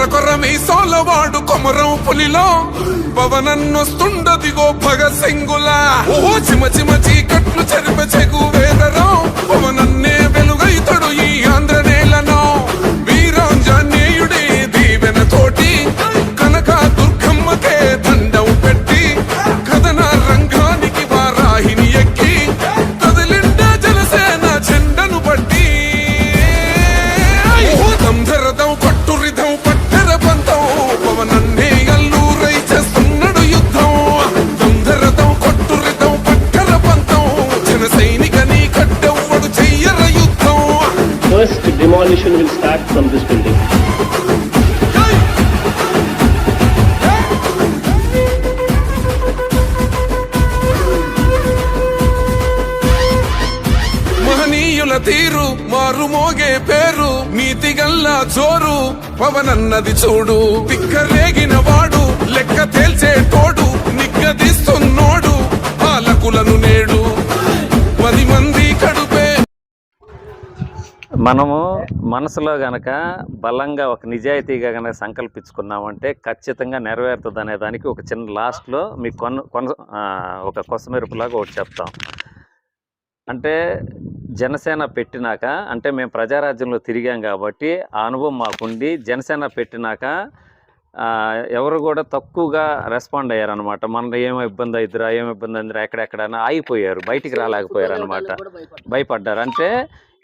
కొర్ర కొర్ర మీ సోలవాడు కొమరం పులిలో. పవనన్నొస్తుండదిగో భగత్ సింగులా. ఓ చిమ చిమ చీకట్లు చెరిప చెగు వేదరం పవనన్నే వెలుగైతడు ఈ Andhra demolition will start from this building. మహనీయుల తీరు మారు మోగే పేరు నీతి గల్లా జోరు పవనన్నది చూడు తిక్కరేగిన వాడు లెక్క తేల్చే తోడు నిగ్గదీస్తున్నోడు పాలకులను నేడు మనము మనసులో గనక బలంగా ఒక నిజాయితీగా గనక సంకల్పించుకున్నామంటే ఖచ్చితంగా నెరవేరుతుంది అనే దానికి ఒక చిన్న లాస్ట్లో మీకు కొన కొన ఒక కొసమెరుపులాగా ఒకటి చెప్తాం. అంటే జనసేన పెట్టినాక అంటే మేము ప్రజారాజ్యంలో తిరిగాం కాబట్టి ఆ అనుభవం మాకుండి జనసేన పెట్టినాక ఎవరు కూడా తక్కువగా రెస్పాండ్ అయ్యారనమాట మన ఏమో ఇబ్బంది అవుతురా ఏమో ఇబ్బంది అవుతురా ఎక్కడెక్కడైనా ఆగిపోయారు బయటికి రాలేకపోయారు అనమాట భయపడ్డారు. అంటే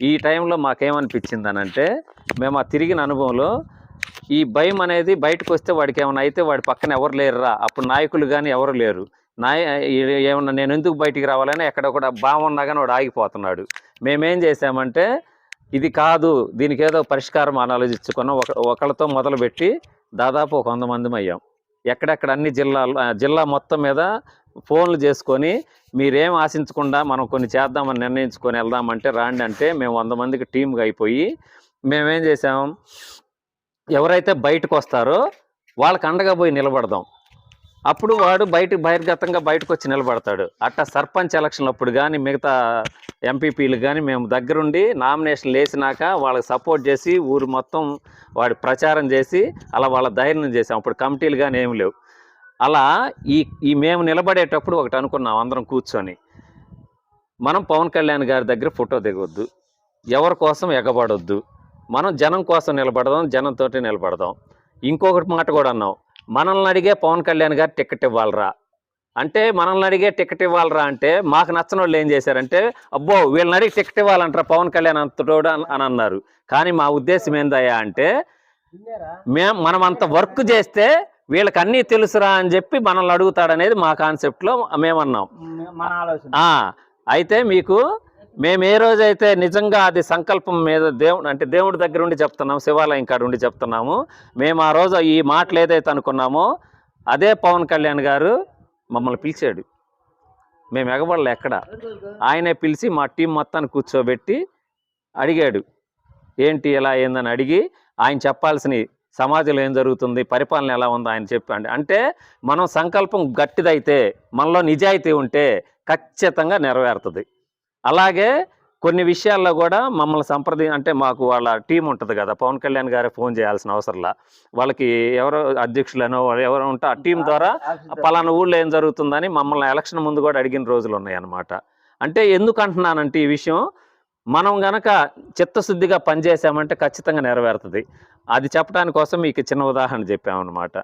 ఈ టైంలో మాకేమనిపించింది అని అంటే మేము ఆ తిరిగిన అనుభవంలో ఈ భయం అనేది బయటకు వస్తే వాడికి ఏమైనా అయితే వాడి పక్కన ఎవరు లేరురా అప్పుడు నాయకులు కానీ ఎవరు లేరు. నాయ ఏమన్నా నేను ఎందుకు బయటికి రావాలని ఎక్కడ కూడా బాగున్నా కానీ వాడు ఆగిపోతున్నాడు. మేమేం చేసామంటే ఇది కాదు దీనికి ఏదో పరిష్కారం ఆలోచించుకున్నాం. ఒక ఒకళ్ళతో మొదలుపెట్టి దాదాపు ఒక వంద మంది అయ్యాం. ఎక్కడెక్కడ అన్ని జిల్లాలు జిల్లా మొత్తం మీద ఫోన్లు చేసుకొని మీరేం ఆశించకుండా మనం కొన్ని చేద్దామని నిర్ణయించుకొని వెళ్దామంటే రాండి అంటే మేము వంద మందికి టీమ్గా అయిపోయి మేమేం చేసాం? ఎవరైతే బయటకు వస్తారో వాళ్ళకి అండగా పోయి నిలబడదాం. అప్పుడు వాడు బయట బహిర్గతంగా బయటకు వచ్చి నిలబడతాడు. అట్టా సర్పంచ్ ఎలక్షన్ అప్పుడు కానీ మిగతా ఎంపీపీలు కానీ మేము దగ్గరుండి నామినేషన్ వేసినాక వాళ్ళకి సపోర్ట్ చేసి ఊరు మొత్తం వాడి ప్రచారం చేసి అలా వాళ్ళ ధైర్యం చేసాం. అప్పుడు కమిటీలు కానీ ఏమి లేవు. అలా ఈ ఈ మేము నిలబడేటప్పుడు ఒకటి అనుకున్నాం అందరం కూర్చొని. మనం పవన్ కళ్యాణ్ గారి దగ్గర ఫోటో దిగొద్దు. ఎవరి కోసం ఎగబడొద్దు. మనం జనం కోసం నిలబడదాం జనంతో నిలబడదాం. ఇంకొకటి మాట కూడా అన్నాం. మనల్ని అడిగే పవన్ కళ్యాణ్ గారు టికెట్ ఇవ్వాలరా? అంటే మనల్ని అడిగే టికెట్ ఇవ్వాలరా అంటే మాకు నచ్చని వాళ్ళు ఏం చేశారంటే అబ్బో వీళ్ళని అడిగి టికెట్ ఇవ్వాలంటారా పవన్ కళ్యాణ్ అంతటోడు అని అని అన్నారు. కానీ మా ఉద్దేశం ఏందయ్యా అంటే మేము మనం అంత వర్క్ చేస్తే వీళ్ళకి అన్నీ తెలుసురా అని చెప్పి మనల్ని అడుగుతాడనేది మా కాన్సెప్ట్లో మేమన్నాం. అయితే మీకు మేము ఏ రోజైతే నిజంగా అది సంకల్పం మీద దేవుడు అంటే దేవుడి దగ్గర ఉండి చెప్తున్నాము శివాలయం కాడ ఉండి చెప్తున్నాము మేము ఆ రోజు ఈ మాటలు ఏదైతే అనుకున్నామో అదే పవన్ కళ్యాణ్ గారు మమ్మల్ని పిలిచాడు. మేము ఎగబడలే ఎక్కడ? ఆయనే పిలిచి మా టీం మొత్తాన్ని కూర్చోబెట్టి అడిగాడు. ఏంటి ఎలా ఏందని అడిగి ఆయన చెప్పాల్సిన సమాజంలో ఏం జరుగుతుంది? పరిపాలన ఎలా ఉందో? ఆయన చెప్పండి అంటే మనం సంకల్పం గట్టిదైతే మనలో నిజాయితీ ఉంటే ఖచ్చితంగా నెరవేరుతుంది. అలాగే కొన్ని విషయాల్లో కూడా మమ్మల్ని సంప్రది అంటే మాకు వాళ్ళ టీం ఉంటుంది కదా పవన్ కళ్యాణ్ గారే ఫోన్ చేయాల్సిన అవసరంలా. వాళ్ళకి ఎవరో అధ్యక్షులనో వాళ్ళు ఎవరో ఉంటే ఆ టీం ద్వారా పలానా ఊళ్ళో ఏం జరుగుతుందని మమ్మల్ని ఎలక్షన్ ముందు కూడా అడిగిన రోజులు ఉన్నాయి అన్నమాట అంటే ఎందుకు అంటున్నానంటే ఈ విషయం మనం గనక చిత్తశుద్ధిగా పనిచేసామంటే ఖచ్చితంగా నెరవేరుతుంది. అది చెప్పడానికి కోసం మీకు చిన్న ఉదాహరణ చెప్పామన్నమాట.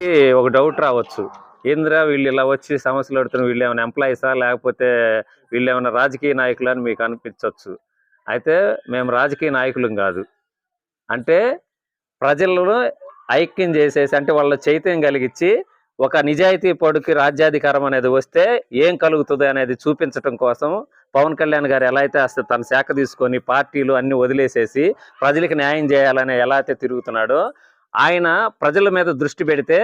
ఈ ఒక డౌట్ రావచ్చు. ఏంద్రా వీళ్ళు ఇలా వచ్చి సమస్యలు పెడుతున్న వీళ్ళు ఏమైనా ఎంప్లాయీసా లేకపోతే వీళ్ళు ఏమైనా రాజకీయ నాయకులు అని మీకు అనిపించవచ్చు అయితే మేము రాజకీయ నాయకులం కాదు. అంటే ప్రజలను ఐక్యం చేసేసి అంటే వాళ్ళ చైతన్యం కలిగించి ఒక నిజాయితీ పడుకి రాజ్యాధికారం అనేది వస్తే ఏం కలుగుతుంది అనేది చూపించడం కోసం పవన్ కళ్యాణ్ గారు ఎలా అయితే అసలు తన శాఖ తీసుకొని పార్టీలు అన్ని వదిలేసేసి ప్రజలకు న్యాయం చేయాలని ఎలా అయితే తిరుగుతున్నాడో ఆయన ప్రజల మీద దృష్టి పెడితే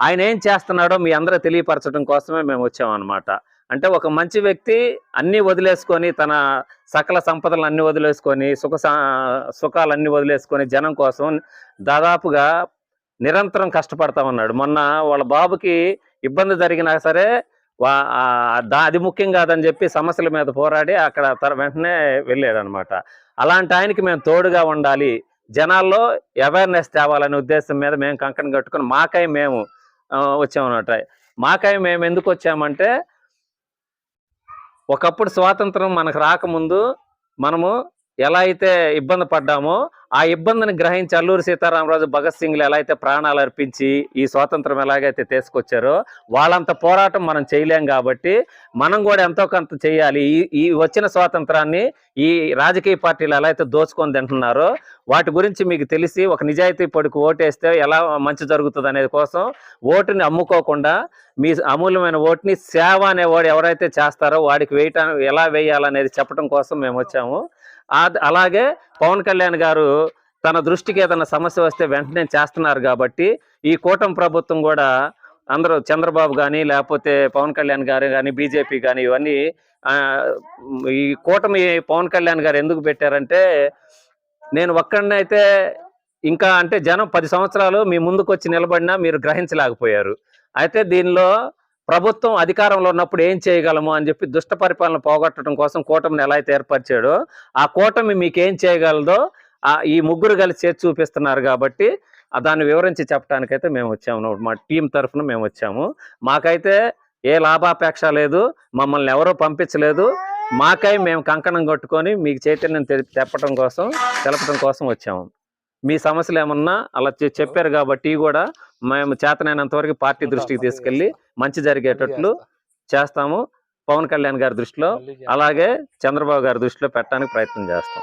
ఆయన ఏం చేస్తున్నాడో మీ అందరూ తెలియపరచడం కోసమే మేము వచ్చామన్నమాట. అంటే ఒక మంచి వ్యక్తి అన్నీ వదిలేసుకొని తన సకల సంపదలు అన్ని వదిలేసుకొని సుఖ సా- సుఖాలన్నీ వదిలేసుకొని జనం కోసం దాదాపుగా నిరంతరం కష్టపడతా ఉన్నాడు. మొన్న వాళ్ళ బాబుకి ఇబ్బంది జరిగినా సరే అది ముఖ్యం కాదని చెప్పి సమస్యల మీద పోరాడి అక్కడ తర వెంటనే వెళ్ళాడనమాట. అలాంటి ఆయనకి మేము తోడుగా ఉండాలి. జనాల్లో అవేర్నెస్ తేవాలనే ఉద్దేశం మీద మేము కంకణం కట్టుకుని మాకై మేము వచ్చామన్నమాట. మాకై మేము ఎందుకు వచ్చామంటే ఒకప్పుడు స్వాతంత్రం మనకు రాకముందు మనము ఎలా అయితే ఇబ్బంది పడ్డామో ఆ ఇబ్బందిని గ్రహించి అల్లూరి సీతారామరాజు భగత్ సింగ్లు ఎలా అయితే ప్రాణాలు అర్పించి ఈ స్వాతంత్రం ఎలాగైతే తీసుకొచ్చారో వాళ్ళంత పోరాటం మనం చేయలేం కాబట్టి మనం కూడా ఎంతో కొంత చేయాలి. ఈ ఈ వచ్చిన స్వాతంత్రాన్ని ఈ రాజకీయ పార్టీలు ఎలా అయితే దోచుకొని తింటున్నారో వాటి గురించి మీకు తెలిసి ఒక నిజాయితీ పడుకు ఓటేస్తే ఎలా మంచి జరుగుతుంది అనేది కోసం ఓటుని అమ్ముకోకుండా మీ అమూల్యమైన ఓటుని సేవ అనే వాడు ఎవరైతే చేస్తారో వాడికి వేయటం ఎలా వేయాలనేది చెప్పడం కోసం మేము వచ్చాము. అలాగే పవన్ కళ్యాణ్ గారు తన దృష్టికి ఏదైనా సమస్య వస్తే వెంటనే చేస్తున్నారు కాబట్టి ఈ కూటమి ప్రభుత్వం కూడా అందరూ చంద్రబాబు కానీ లేకపోతే పవన్ కళ్యాణ్ గారు కానీ బీజేపీ కానీ ఇవన్నీ ఈ కూటమి పవన్ కళ్యాణ్ గారు ఎందుకు పెట్టారంటే నేను ఒక్కడినైతే ఇంకా అంటే జనం పది సంవత్సరాలు మీ ముందుకు వచ్చి నిలబడినా మీరు గ్రహించలేకపోయారు. అయితే దీనిలో ప్రభుత్వం అధికారంలో ఉన్నప్పుడు ఏం చేయగలము అని చెప్పి దుష్ట పరిపాలన పోగొట్టడం కోసం కూటమిని ఎలా అయితే ఏర్పరిచాడో ఆ కూటమి మీకు ఏం చేయగలదో ఈ ముగ్గురు కలిసి చేసి చూపిస్తున్నారు కాబట్టి దాన్ని వివరించి చెప్పడానికైతే మేము వచ్చాము. మా టీం తరఫున మేము వచ్చాము. మాకైతే ఏ లాభాపేక్ష లేదు మమ్మల్ని ఎవరో పంపించలేదు. మాకై మేము కంకణం కట్టుకొని మీకు చైతన్యం తె- తెప్పడం కోసం తెలపడం కోసం వచ్చాము. మీ సమస్యలు ఏమన్నా అలా చెప్పారు కాబట్టి కూడా మేము చేతనైనంత వరకు పార్టీ దృష్టికి తీసుకెళ్ళి మంచి జరిగేటట్లు చేస్తాము. పవన్ కళ్యాణ్ గారి దృష్టిలో అలాగే చంద్రబాబు గారి దృష్టిలో పెట్టడానికి ప్రయత్నం చేస్తాం.